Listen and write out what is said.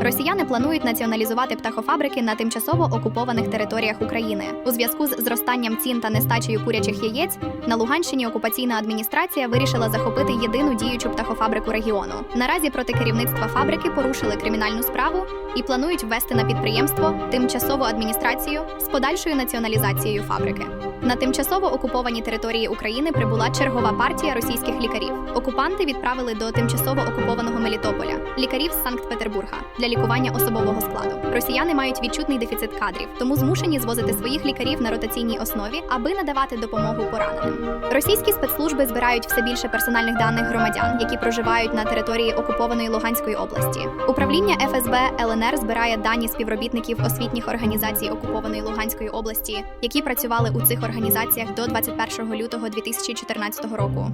Росіяни планують націоналізувати птахофабрики на тимчасово окупованих територіях України. У зв'язку з зростанням цін та нестачею курячих яєць на Луганщині окупаційна адміністрація вирішила захопити єдину діючу птахофабрику регіону. Наразі проти керівництва фабрики порушили кримінальну справу і планують ввести на підприємство тимчасову адміністрацію з подальшою націоналізацією фабрики. На тимчасово окуповані території України прибула чергова партія російських лікарів. Окупанти відправили до тимчасово окупованого Мелітополя лікарів з Санкт-Петербурга для лікування особового складу. Росіяни мають відчутний дефіцит кадрів, тому змушені звозити своїх лікарів на ротаційній основі, аби надавати допомогу пораненим. Російські спецслужби збирають все більше персональних даних громадян, які проживають на території окупованої Луганської області. Управління ФСБ ЛНР збирає дані співробітників освітніх організацій окупованої Луганської області, які працювали у цих організаціях до 21 лютого 2014 року.